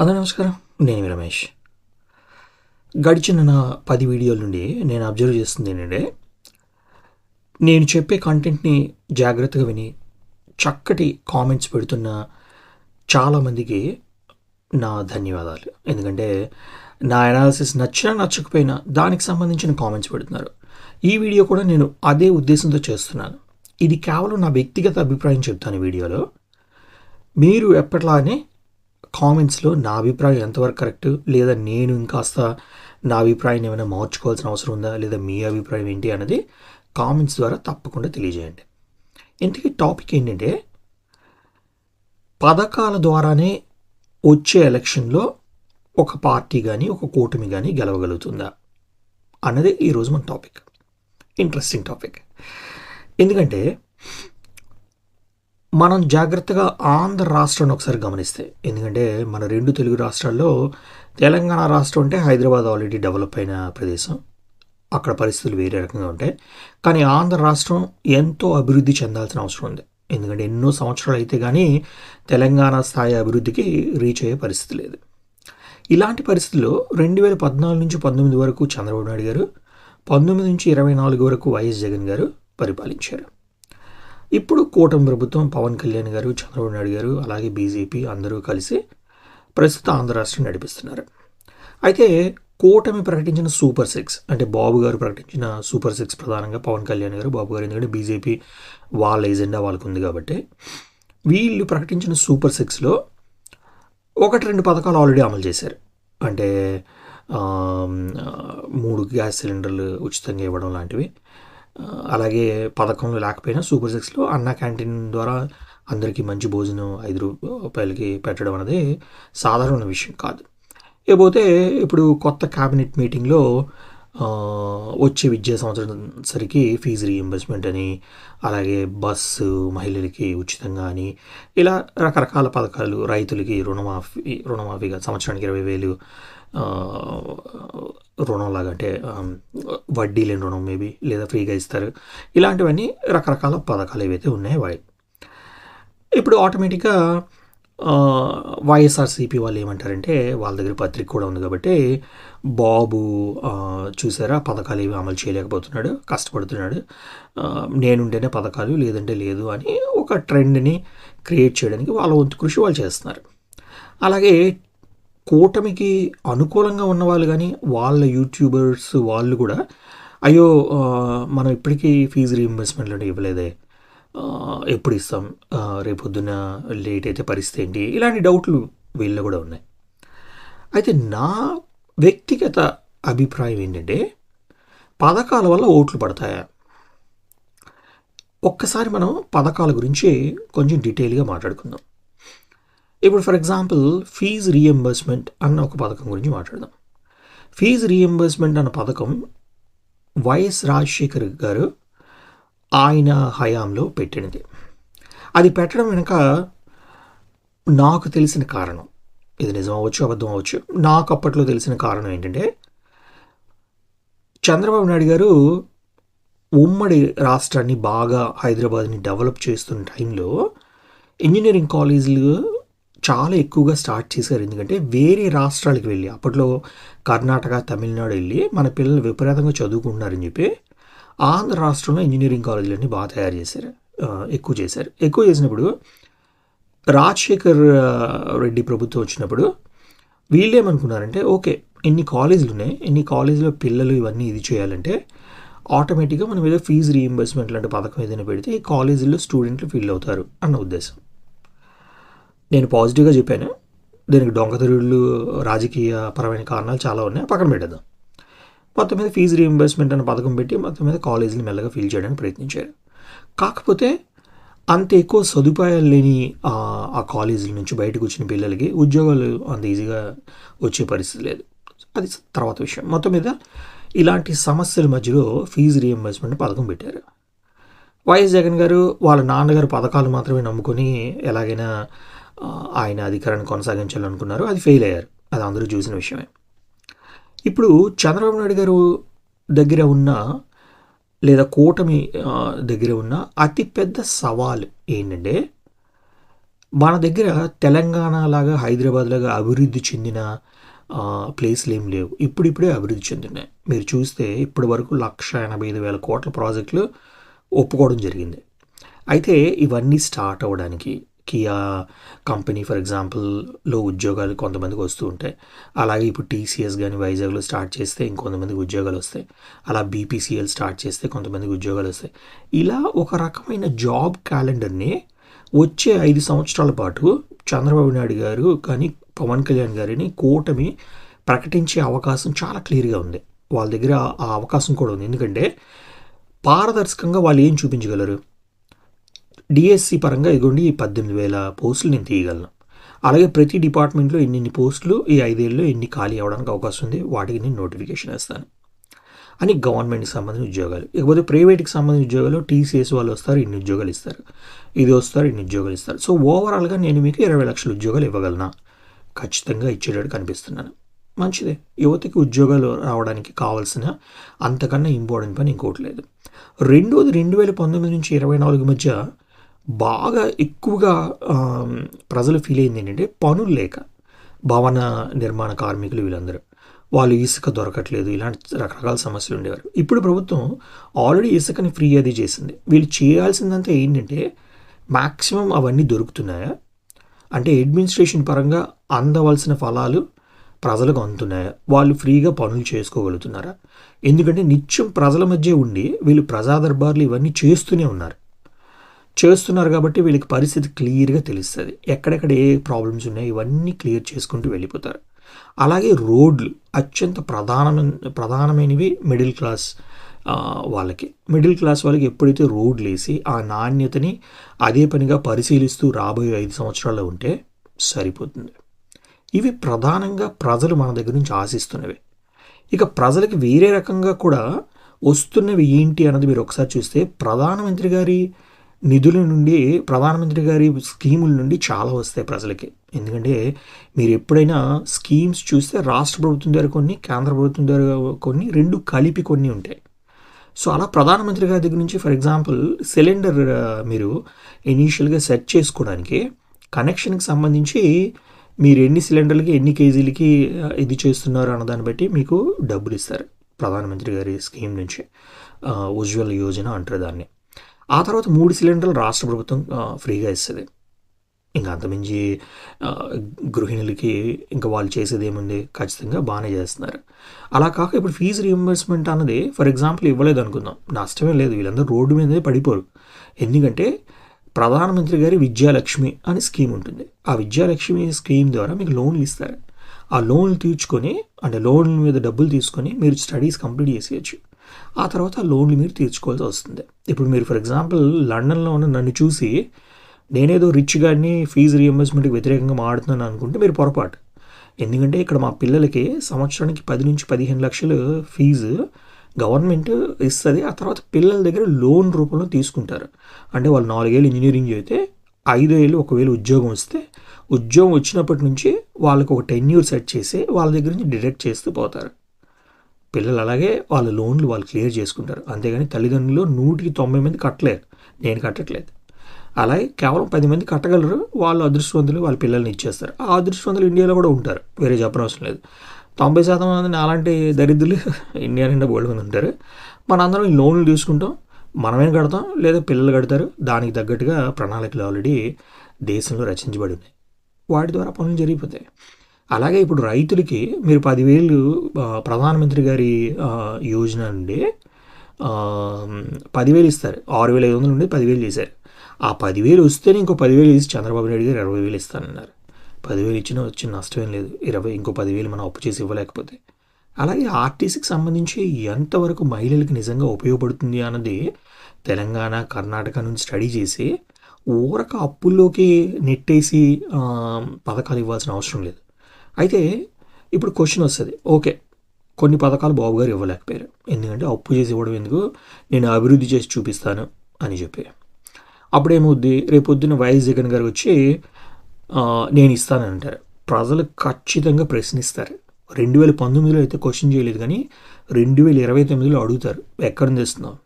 అందరూ నమస్కారం. నేను మీ రమేష్. గడిచిన నా పది వీడియోల నుండి నేను అబ్జర్వ్ చేస్తుంది ఏంటంటే నేను చెప్పే కంటెంట్ని జాగ్రత్తగా విని చక్కటి కామెంట్స్ పెడుతున్న చాలామందికి నా ధన్యవాదాలు. ఎందుకంటే నా అనాలిసిస్ నచ్చినా నచ్చకపోయినా దానికి సంబంధించిన కామెంట్స్ పెడుతున్నారు. ఈ వీడియో కూడా నేను అదే ఉద్దేశంతో చేస్తున్నాను. ఇది కేవలం నా వ్యక్తిగత అభిప్రాయం చెప్తాను వీడియోలో. మీరు ఎప్పట్లానే కామెంట్స్లో నా అభిప్రాయం ఎంతవరకు కరెక్ట్ లేదా నేను ఇంకాస్త నా అభిప్రాయం ఏమైనా మార్చుకోవాల్సిన అవసరం ఉందా? లేదా మీ అభిప్రాయం ఏంటి అన్నది కామెంట్స్ ద్వారా తప్పకుండా తెలియజేయండి. ఇంతకీ టాపిక్ ఏంటంటే పథకాల ద్వారానే వచ్చే ఎలక్షన్లో ఒక పార్టీ కానీ ఒక కూటమి కానీ గెలవగలుగుతుందా? అన్నది ఈరోజు మన టాపిక్ ఇంట్రెస్టింగ్ టాపిక్ ఎందుకంటే మనం జాగ్రత్తగా ఆంధ్ర రాష్ట్రాన్ని ఒకసారి గమనిస్తే. ఎందుకంటే మన రెండు తెలుగు రాష్ట్రాల్లో తెలంగాణ రాష్ట్రం అంటే హైదరాబాద్ ఆల్రెడీ డెవలప్ అయిన ప్రదేశం. అక్కడ పరిస్థితులు వేరే రకంగా ఉంటాయి. కానీ ఆంధ్ర రాష్ట్రం ఎంతో అభివృద్ధి చెందాల్సిన అవసరం ఉంది. ఎందుకంటే ఎన్నో సంవత్సరాలు అయితే కానీ తెలంగాణ స్థాయి అభివృద్ధికి రీచ్ అయ్యే పరిస్థితి లేదు. ఇలాంటి పరిస్థితుల్లో రెండు వేల పద్నాలుగు నుంచి పంతొమ్మిది వరకు చంద్రబాబు నాయుడు గారు పంతొమ్మిది నుంచి ఇరవై నాలుగు వరకు వైఎస్ జగన్ గారు పరిపాలించారు. ఇప్పుడు కూటమి ప్రభుత్వం పవన్ కళ్యాణ్ గారు చంద్రబాబు నాయుడు గారు అలాగే బీజేపీ అందరూ కలిసి ప్రస్తుత ఆంధ్ర రాష్ట్రం నడిపిస్తున్నారు. అయితే కూటమి ప్రకటించిన సూపర్ సిక్స్ అంటే బాబు గారు ప్రకటించిన సూపర్ సిక్స్ ప్రధానంగా పవన్ కళ్యాణ్ గారు బాబు గారు ఎందుకంటే బీజేపీ వాళ్ళ ఎజెండా వాళ్ళకు ఉంది కాబట్టి వీళ్ళు ప్రకటించిన సూపర్ సిక్స్లో ఒకటి రెండు పథకాలు ఆల్రెడీ అమలు చేశారు. అంటే మూడు గ్యాస్ సిలిండర్లు ఉచితంగా ఇవ్వడం లాంటివి. అలాగే పథకంలో లేకపోయినా సూపర్ సిక్స్లో అన్న క్యాంటీన్ ద్వారా అందరికీ మంచి భోజనం ఐదు రూపాయలకి పెట్టడం అనేది సాధారణ విషయం కాదు. ఇకపోతే ఇప్పుడు కొత్త క్యాబినెట్ మీటింగ్లో వచ్చే విద్యా సంవత్సరం సరికి ఫీజు రీఎంబర్స్మెంట్ అని అలాగే బస్సు మహిళలకి ఉచితంగా అని ఇలా రకరకాల పథకాలు రైతులకి రుణమాఫీ రుణమాఫీగా సంవత్సరానికి ఇరవై వేలు రుణం రుణంలాగా అంటే వడ్డీ లేని రుణం మేబీ లేదా ఫ్రీగా ఇస్తారు. ఇలాంటివన్నీ రకరకాల పథకాలు ఏవైతే ఉన్నాయో వాయి ఇప్పుడు ఆటోమేటిక్గా వైఎస్ఆర్సీపీ వాళ్ళు ఏమంటారంటే వాళ్ళ దగ్గర పత్రిక కూడా ఉంది కాబట్టి బాబు చూసారా పథకాలు ఏవి అమలు చేయలేకపోతున్నాడు కష్టపడుతున్నాడు. నేనుంటేనే పథకాలు లేదంటే లేదు అని ఒక ట్రెండ్ని క్రియేట్ చేయడానికి వాళ్ళ వంతు కృషి వాళ్ళు చేస్తున్నారు. అలాగే కూటమికి అనుకూలంగా ఉన్న వాళ్ళు కానీ వాళ్ళ యూట్యూబర్స్ వాళ్ళు కూడా అయ్యో మనం ఇప్పటికీ ఫీజు రీఇంబర్స్మెంట్లు అంటే ఇవ్వలేదే. ఎప్పుడు ఇస్తాం? రేపొద్దున లేట్ అయితే పరిస్థితి ఏంటి? ఇలాంటి డౌట్లు వీళ్ళు కూడా ఉన్నాయి. అయితే నా వ్యక్తిగత అభిప్రాయం ఏంటంటే పథకాల వల్ల ఓట్లు పడతాయా? ఒక్కసారి మనం పథకాల గురించి కొంచెం డీటెయిల్గా మాట్లాడుకుందాం. ఇప్పుడు ఫర్ ఎగ్జాంపుల్ ఫీజు రీఎంబర్స్మెంట్ అన్న ఒక పథకం గురించి మాట్లాడదాం. ఫీజు రీఎంబర్స్మెంట్ అన్న పథకం వైఎస్ రాజశేఖర్ గారు ఆయన హయాంలో పెట్టినది. అది పెట్టడం వెనుక నాకు తెలిసిన కారణం. ఇది నిజం అవ్వచ్చు అబద్ధం అవ్వచ్చు. నాకు అప్పట్లో తెలిసిన కారణం ఏంటంటే చంద్రబాబు నాయుడు గారు ఉమ్మడి రాష్ట్రాన్ని బాగా హైదరాబాద్ని డెవలప్ చేస్తున్న టైంలో ఇంజనీరింగ్ కాలేజీలు చాలా ఎక్కువగా స్టార్ట్ చేశారు. ఎందుకంటే వేరే రాష్ట్రాలకు వెళ్ళి అప్పట్లో కర్ణాటక తమిళనాడు వెళ్ళి మన పిల్లలు విపరీతంగా చదువుకుంటున్నారని చెప్పి ఆంధ్ర రాష్ట్రంలో ఇంజనీరింగ్ కాలేజీలన్నీ బాగా తయారు చేశారు. ఎక్కువ చేశారు. ఎక్కువ చేసినప్పుడు రాజశేఖర్ రెడ్డి ప్రభుత్వం వచ్చినప్పుడు వీళ్ళు ఏమనుకున్నారంటే ఓకే ఎన్ని కాలేజీలు ఉన్నాయి ఎన్ని కాలేజీలో పిల్లలు ఇవన్నీ ఇది చేయాలంటే ఆటోమేటిక్గా మనం ఏదో ఫీజు రీఎంబర్స్మెంట్ లాంటి పథకం ఏదైనా పెడితే ఈ కాలేజీల్లో స్టూడెంట్లు ఫీల్ అవుతారు అన్న ఉద్దేశం. నేను పాజిటివ్గా చెప్పాను. దీనికి దొంగతరుడులు రాజకీయ పరమైన కారణాలు చాలా ఉన్నాయి. పక్కన పెట్టేద్దాం. మొత్తం మీద ఫీజు రీఎంబర్స్మెంట్ అనే పథకం పెట్టి మొత్తం మీద కాలేజీని మెల్లగా ఫీల్ చేయడానికి ప్రయత్నించారు. కాకపోతే అంత ఎక్కువ సదుపాయాలు లేని ఆ కాలేజీల నుంచి బయటకు వచ్చిన పిల్లలకి ఉద్యోగాలు అంత ఈజీగా వచ్చే పరిస్థితి లేదు. అది తర్వాత విషయం. మొత్తం మీద ఇలాంటి సమస్యల మధ్యలో ఫీజు రీఎంబర్స్మెంట్ పథకం పెట్టారు. వైఎస్ జగన్ గారు వాళ్ళ నాన్నగారు పథకాలు మాత్రమే నమ్ముకొని ఎలాగైనా ఆయన అధికారాన్ని కొనసాగించాలనుకున్నారు. అది ఫెయిల్ అయ్యారు. అది అందరూ చూసిన విషయమే. ఇప్పుడు చంద్రబాబు నాయుడు గారు దగ్గర ఉన్న లేదా కూటమి దగ్గర ఉన్న అతిపెద్ద సవాల్ ఏంటంటే మన దగ్గర తెలంగాణ లాగా హైదరాబాద్ లాగా అభివృద్ధి చెందిన ప్లేస్లు ఏం లేవు. ఇప్పుడిప్పుడే అభివృద్ధి చెందినాయి. మీరు చూస్తే ఇప్పటి వరకు లక్ష ఎనభై ఐదు వేల కోట్ల ప్రాజెక్టులు ఒప్పుకోవడం జరిగింది. అయితే ఇవన్నీ స్టార్ట్ అవ్వడానికి కియా కంపెనీ ఫర్ ఎగ్జాంపుల్లో ఉద్యోగాలు కొంతమందికి వస్తూ ఉంటాయి. అలాగే ఇప్పుడు టీసీఎస్ కానీ వైజాగ్లో స్టార్ట్ చేస్తే ఇంకొంతమందికి ఉద్యోగాలు వస్తాయి. అలా బీపీసీఎల్ స్టార్ట్ చేస్తే కొంతమందికి ఉద్యోగాలు వస్తాయి. ఇలా ఒక రకమైన జాబ్ క్యాలెండర్ని వచ్చే ఐదు సంవత్సరాల పాటు చంద్రబాబు నాయుడు గారు కానీ పవన్ కళ్యాణ్ గారిని కూటమి ప్రకటించే అవకాశం చాలా క్లియర్గా ఉంది. వాళ్ళ దగ్గర ఆ అవకాశం కూడా ఉంది. ఎందుకంటే పారదర్శకంగా వాళ్ళు ఏం చూపించగలరు? డిఎస్సి పరంగా ఇదిగోండి ఈ పద్దెనిమిది వేల పోస్టులు నేను తీయగలను. అలాగే ప్రతి డిపార్ట్మెంట్లో ఎన్ని పోస్టులు ఈ ఐదేళ్ళలో ఎన్ని ఖాళీ అవ్వడానికి అవకాశం ఉంది వాటికి నేను నోటిఫికేషన్ వేస్తాను. అని గవర్నమెంట్కి సంబంధించిన ఉద్యోగాలు. ఇకపోతే ప్రైవేట్కి సంబంధించిన ఉద్యోగాలు టీసీఎస్ వాళ్ళు వస్తారు ఇన్ని ఉద్యోగాలు ఇస్తారు. ఇది వస్తారు ఇన్ని ఉద్యోగాలు ఇస్తారు. సో ఓవరాల్గా నేను మీకు ఇరవై లక్షల ఉద్యోగాలు ఇవ్వగలనా? ఖచ్చితంగా ఇచ్చేటట్టు కనిపిస్తున్నాను. మంచిదే. యువతకి ఉద్యోగాలు రావడానికి కావాల్సిన అంతకన్నా ఇంపార్టెంట్ పని ఇంకోటి లేదు. రెండోది రెండు వేల పంతొమ్మిది నుంచి ఇరవై నాలుగు మధ్య బాగా ఎక్కువగా ప్రజలు ఫీల్ అయింది ఏంటంటే పనులు లేక భవన నిర్మాణ కార్మికులు వీళ్ళందరూ. వాళ్ళు ఇసుక దొరకట్లేదు ఇలాంటి రకరకాల సమస్యలు ఉండేవారు. ఇప్పుడు ప్రభుత్వం ఆల్రెడీ ఇసుకని ఫ్రీ అది చేసింది. వీళ్ళు చేయాల్సిందంతా ఏంటంటే మ్యాక్సిమం అవన్నీ దొరుకుతున్నాయా? అంటే అడ్మినిస్ట్రేషన్ పరంగా అందవలసిన ఫలాలు ప్రజలకు అందుతున్నాయా? వాళ్ళు ఫ్రీగా పనులు చేసుకోగలుగుతున్నారా? ఎందుకంటే నిత్యం ప్రజల మధ్య ఉండి వీళ్ళు ప్రజా దర్బార్లు ఇవన్నీ చేస్తూనే ఉన్నారు. చేస్తున్నారు కాబట్టి వీళ్ళకి పరిస్థితి క్లియర్గా తెలుస్తుంది. ఎక్కడెక్కడ ఏ ప్రాబ్లమ్స్ ఉన్నాయో ఇవన్నీ క్లియర్ చేసుకుంటూ వెళ్ళిపోతారు. అలాగే రోడ్లు అత్యంత ప్రధానమైన ప్రధానమైనవి మిడిల్ క్లాస్ వాళ్ళకి. మిడిల్ క్లాస్ వాళ్ళకి ఎప్పుడైతే రోడ్లు వేసి ఆ నాణ్యతని అదే పనిగా పరిశీలిస్తూ రాబోయే ఐదు సంవత్సరాల్లో ఉంటే సరిపోతుంది. ఇవి ప్రధానంగా ప్రజలు మన దగ్గర నుంచి ఆశిస్తున్నవి. ఇక ప్రజలకి వేరే రకంగా కూడా వస్తున్నవి ఏంటి అన్నది మీరు ఒకసారి చూస్తే ప్రధానమంత్రి గారి నిధుల నుండి ప్రధానమంత్రి గారి స్కీముల నుండి చాలా వస్తాయి ప్రజలకి. ఎందుకంటే మీరు ఎప్పుడైనా స్కీమ్స్ చూస్తే రాష్ట్ర ప్రభుత్వం ద్వారా కొన్ని కేంద్ర ప్రభుత్వం ద్వారా కొన్ని రెండు కలిపి కొన్ని ఉంటాయి. సో అలా ప్రధానమంత్రి గారి దగ్గర నుంచి ఫర్ ఎగ్జాంపుల్ సిలిండర్ మీరు ఇనీషియల్గా సెట్ చేసుకోవడానికి కనెక్షన్కి సంబంధించి మీరు ఎన్ని సిలిండర్లకి ఎన్ని కేజీలకి ఇది చేస్తున్నారు అన్న దాన్ని బట్టి మీకు డబ్బులు ఇస్తారు ప్రధానమంత్రి గారి స్కీమ్ నుంచి. ఉజ్వల యోజన అంటారు దాన్ని. ఆ తర్వాత మూడు సిలిండర్లు రాష్ట్ర ప్రభుత్వం ఫ్రీగా ఇస్తుంది. ఇంకా అంతమించి గృహిణులకి ఇంకా వాళ్ళు చేసేది ఏముంది ఖచ్చితంగా బాగానే చేస్తున్నారు. అలా కాక ఇప్పుడు ఫీజు రీఎంబర్స్మెంట్ అన్నది ఫర్ ఎగ్జాంపుల్ ఇవ్వలేదు అనుకుందాం నష్టమే లేదు. వీళ్ళందరూ రోడ్డు మీదే పడిపోరు. ఎందుకంటే ప్రధానమంత్రి గారి విద్యాలక్ష్మి అని స్కీమ్ ఉంటుంది. ఆ విద్యాలక్ష్మి స్కీమ్ ద్వారా మీకు లోన్లు ఇస్తారు. ఆ లోన్లు తీర్చుకొని అంటే లోన్ మీద డబ్బులు తీసుకొని మీరు స్టడీస్ కంప్లీట్ చేసేయచ్చు. ఆ తర్వాత లోన్లు మీరు తీర్చుకోవాల్సి వస్తుంది. ఇప్పుడు మీరు ఫర్ ఎగ్జాంపుల్ లండన్లో ఉన్న నన్ను చూసి నేనేదో రిచ్ గారిని ఫీజు రియంబర్స్మెంట్కి వ్యతిరేకంగా మాడుతున్నాను అనుకుంటే మీరు పొరపాటు. ఎందుకంటే ఇక్కడ మా పిల్లలకి సంవత్సరానికి పది నుంచి పదిహేను లక్షలు ఫీజు గవర్నమెంట్ ఇస్తుంది. ఆ తర్వాత పిల్లల దగ్గర లోన్ రూపంలో తీసుకుంటారు. అంటే వాళ్ళు నాలుగేళ్ళు ఇంజనీరింగ్ చేస్తే ఐదు ఏళ్ళు ఒకవేళ ఉద్యోగం వస్తే ఉద్యోగం వచ్చినప్పటి నుంచి వాళ్ళకు ఒక టెన్యూర్ సెట్ చేసి వాళ్ళ దగ్గర నుంచి డిడక్ట్ చేస్తూ పోతారు. పిల్లలు అలాగే వాళ్ళ లోన్లు వాళ్ళు క్లియర్ చేసుకుంటారు. అంతేగాని తల్లిదండ్రులు నూటికి తొంభై మంది కట్టలేరు నేను కట్టట్లేదు. అలాగే కేవలం పది మంది కట్టగలరు. వాళ్ళు అదృష్టవంతులు వాళ్ళ పిల్లల్ని ఇచ్చేస్తారు. ఆ అదృష్టవంతులు ఇండియాలో కూడా ఉంటారు. వేరే చెప్పనవసరం లేదు. తొంభై శాతం మంది అలాంటి దరిద్రులు ఇండియా నిండా బోల్డ్ మంది ఉంటారు. మనందరం ఈ లోన్లు తీసుకుంటాం. మనమే కడతాం? లేదా పిల్లలు కడతారు. దానికి తగ్గట్టుగా ప్రణాళికలు ఆల్రెడీ దేశంలో రచించబడి ఉన్నాయి. వాటి ద్వారా పనులు జరిగిపోతాయి. అలాగే ఇప్పుడు రైతులకి మీరు పదివేలు ప్రధానమంత్రి గారి యోజన నుండి పదివేలు ఇస్తారు. ఆరు వేల ఐదు వందల నుండి పదివేలు చేశారు. ఆ పదివేలు వస్తేనే ఇంకో పదివేలు ఇచ్చి చంద్రబాబు నాయుడు గారు ఇరవై వేలు ఇస్తానన్నారు. పదివేలు ఇచ్చినా వచ్చిన నష్టమేం లేదు. ఇరవై ఇంకో పదివేలు మనం అప్పు చేసి ఇవ్వలేకపోతే. అలాగే ఆర్టీసీకి సంబంధించి ఎంతవరకు మహిళలకు నిజంగా ఉపయోగపడుతుంది అన్నది తెలంగాణ కర్ణాటక నుంచి స్టడీ చేసి ఊరక అప్పుల్లోకి నెట్టేసి పథకాలు ఇవ్వాల్సిన అవసరం లేదు. అయితే ఇప్పుడు క్వశ్చన్ వస్తుంది. ఓకే కొన్ని పథకాలు బాబు గారు ఇవ్వలేకపోయారు. ఎందుకంటే అప్పు చేసి ఇవ్వడం ఎందుకు? నేను అభివృద్ధి చేసి చూపిస్తాను అని చెప్పి. అప్పుడేమవుద్ది? రేపు పొద్దున్న వైఎస్ జగన్ గారు వచ్చి నేను ఇస్తానని అంటారు. ప్రజలు ఖచ్చితంగా ప్రశ్నిస్తారు. రెండు వేల పంతొమ్మిదిలో అయితే క్వశ్చన్ చేయలేదు కానీ రెండు వేల ఇరవై తొమ్మిదిలో అడుగుతారు. ఎక్కడ నుంచి తెస్తున్నావు?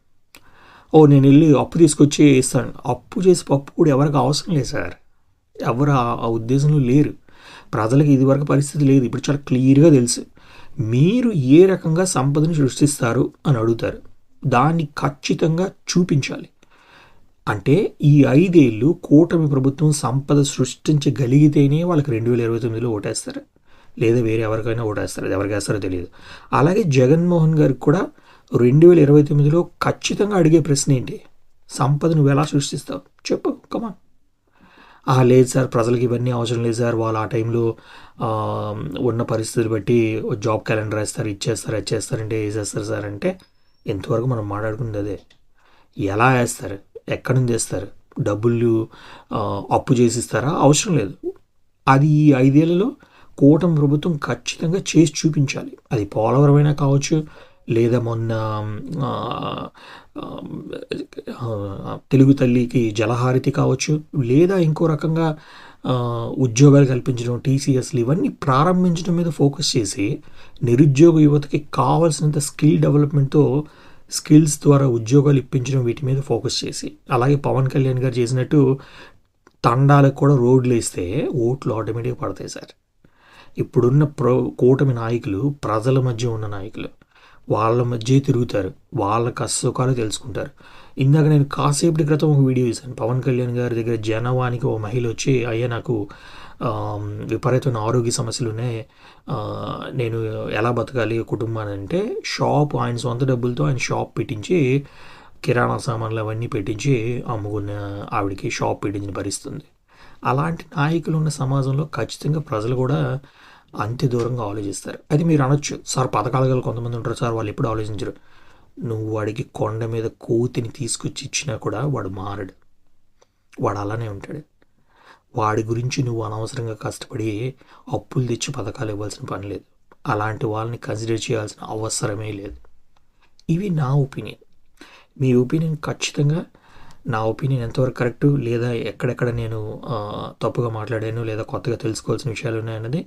ఓ నేను వెళ్ళి అప్పు తీసుకొచ్చి ఇస్తాను. అప్పు చేసి పప్పు కూడా ఎవరికి అవసరం లేదు సార్. ఎవరు ఆ ఉద్దేశంలో లేరు. ప్రజలకు ఇదివరకు పరిస్థితి లేదు. ఇప్పుడు చాలా క్లియర్గా తెలుసు. మీరు ఏ రకంగా సంపదను సృష్టిస్తారు అని అడుగుతారు. దాన్ని ఖచ్చితంగా చూపించాలి. అంటే ఈ ఐదేళ్ళు కూటమి ప్రభుత్వం సంపద సృష్టించగలిగితేనే వాళ్ళకి రెండు వేల ఇరవై తొమ్మిదిలో ఓటేస్తారు. లేదా వేరే ఎవరికైనా ఓటేస్తారు. అది ఎవరికి వేస్తారో తెలియదు. అలాగే జగన్మోహన్ గారికి కూడా రెండు వేల ఇరవై తొమ్మిదిలో ఖచ్చితంగా అడిగే ప్రశ్న ఏంటి? సంపద నువ్వు ఎలా సృష్టిస్తావు? చెప్పు. కమాన్ లేదు సార్ ప్రజలకు ఇవన్నీ అవసరం లేదు సార్. వాళ్ళు ఆ టైంలో ఉన్న పరిస్థితులు బట్టి జాబ్ క్యాలెండర్ వేస్తారు ఇచ్చేస్తారు ఇచ్చేస్తారంటే వేసేస్తారు సార్ అంటే ఎంతవరకు మనం మాట్లాడుకుంది అదే. ఎలా వేస్తారు ఎక్కడి నుంచి వేస్తారు డబ్బులు అప్పు చేసి ఇస్తారా అవసరం లేదు. అది ఈ ఐదేళ్ళలో కూటమి ప్రభుత్వం ఖచ్చితంగా చేసి చూపించాలి. అది పోలవరమైనా కావచ్చు లేదా మొన్న తెలుగు తల్లికి జలహారతి కావచ్చు లేదా ఇంకో రకంగా ఉద్యోగాలు కల్పించడం టీసీఎస్లు ఇవన్నీ ప్రారంభించడం మీద ఫోకస్ చేసి నిరుద్యోగ యువతకి కావాల్సినంత స్కిల్ డెవలప్మెంట్తో స్కిల్స్ ద్వారా ఉద్యోగాలు ఇప్పించడం వీటి మీద ఫోకస్ చేసి అలాగే పవన్ కళ్యాణ్ గారు చేసినట్టు తండాలకు కూడా రోడ్లు వేస్తే ఓట్లు ఆటోమేటిక్గా పడతాయి సార్. ఇప్పుడున్న ప్రో కూటమి నాయకులు ప్రజల మధ్య ఉన్న నాయకులు వాళ్ళ మధ్య తిరుగుతారు. వాళ్ళ కష్టసుఖాలు తెలుసుకుంటారు. ఇందాక నేను కాసేపటి క్రితం ఒక వీడియో చూశాను పవన్ కళ్యాణ్ గారి దగ్గర జనవానికి ఓ మహిళ వచ్చి అయ్యా నాకు విపరీతమైన ఆరోగ్య సమస్యలునే నేను ఎలా బతకాలి? కుటుంబాన్ని అంటే షాప్ ఆయన సొంత డబ్బులతో ఆయన షాప్ పెట్టించి కిరాణా సామాన్లు అవన్నీ పెట్టించి అమ్ముకున్న ఆవిడకి షాప్ పెట్టించిన భరిస్తుంది అలాంటి నాయకులు ఉన్న సమాజంలో ఖచ్చితంగా ప్రజలు కూడా అంతే దూరంగా ఆలోచిస్తారు. అది మీరు అనొచ్చు. సార్ పథకాలు గల కొంతమంది ఉంటారు సార్ వాళ్ళు ఎప్పుడు ఆలోచించరు. నువ్వు వాడికి కొండ మీద కోతిని తీసుకొచ్చి ఇచ్చినా కూడా వాడు మారడు. వాడు అలానే ఉంటాడు. వాడి గురించి నువ్వు అనవసరంగా కష్టపడి అప్పులు తెచ్చి పథకాలు ఇవ్వాల్సిన పని లేదు. అలాంటి వాళ్ళని కన్సిడర్ చేయాల్సిన అవసరమే లేదు. ఇవి నా ఒపీనియన్. మీ ఒపీనియన్ ఖచ్చితంగా నా ఒపీనియన్ ఎంతవరకు కరెక్ట్ లేదా ఎక్కడెక్కడ నేను తప్పుగా మాట్లాడాను లేదా కొత్తగా తెలుసుకోవాల్సిన విషయాలు ఉన్నాయన్నది